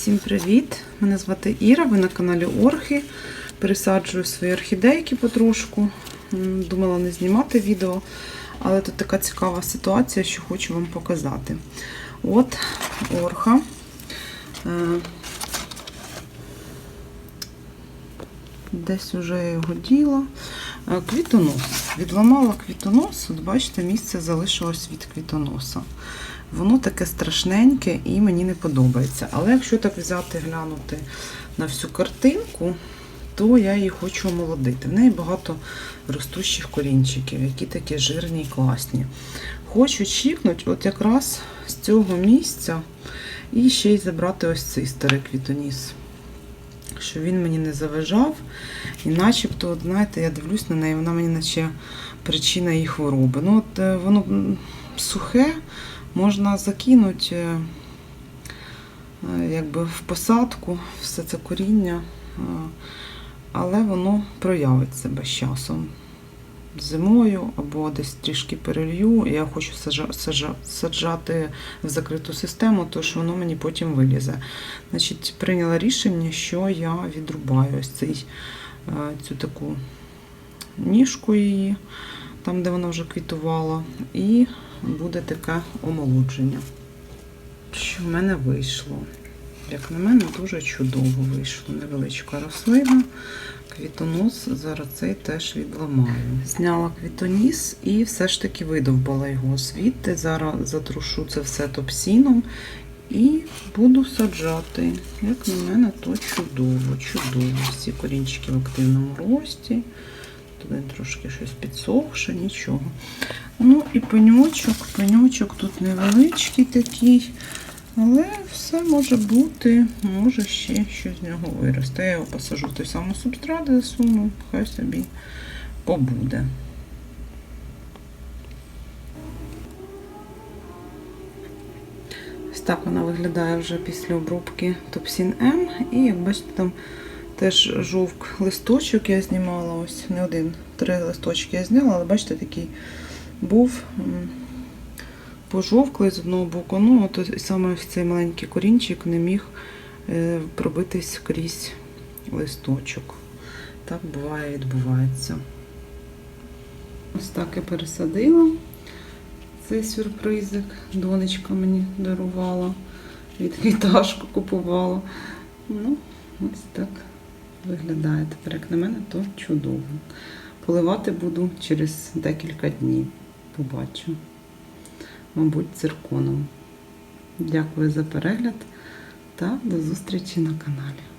Привіт! Мене звати Іра, ви на каналі Орхи. Пересаджую свої орхідейки потрошку. Думала не знімати відео, але тут така цікава ситуація, що хочу вам показати. От орха. Десь уже я його діла. Е, Квітонос. Відламала квітонос. От бачите, місце залишилось від квітоноса. Воно таке страшненьке і мені не подобається. Але якщо так взяти, глянути на всю картинку, то я її хочу омолодити. В неї багато ростущих корінчиків, які такі жирні і класні. Хочу чікнути от якраз з цього місця і ще й забрати ось цей старий квітоніс. Щоб він мені не заважав. І начебто, от, знаєте, я дивлюсь на неї, вона мені наче причина її хвороби. Ну, от е, воно сухе, можна закинути е, е, якби в посадку, все це коріння, але воно проявить себе з часом. Зимою або десь трішки перелью. Я хочу саджа, саджа, саджати в закриту систему, тож воно мені потім вилізе. Значить, прийняла рішення, що я відрубаю ось цей, е, цю таку ніжку її, там, де вона вже квітувала, і буде таке омолодження. Що в мене вийшло? Як на мене, дуже чудово вийшло. Невеличка рослина. Квітонос зараз цей теж відламаю. Зняла квітоніс і все ж таки видовбала його звідти. Зараз затрушу це все топсіном і буду саджати. Як на мене, то чудово, чудово. Всі корінчики в активному рості. Тут трошки щось підсохше, нічого. Ну і пеньочок, пеньочок тут невеличкий такий. Але все може бути, може ще щось з нього виросте. Я його посажу той самий субстрат, засуну, хай собі побуде. Ось так вона виглядає вже після обробки Топсін М. І як бачите, там теж жовк листочок я знімала. Ось не один, три листочки я зняла, але бачите, такий був м, пожовклий з одного боку. Ну, от саме ось цей маленький корінчик не міг е, пробитись крізь листочок. Так буває, відбувається. Ось так я пересадила цей сюрпризик. Донечка мені дарувала, від квіташку купувала. Ну, ось так виглядає. Тепер, як на мене, то чудово. Поливати буду через декілька днів. Побачу. Мабуть, цирконом. Дякую за перегляд та до зустрічі на каналі.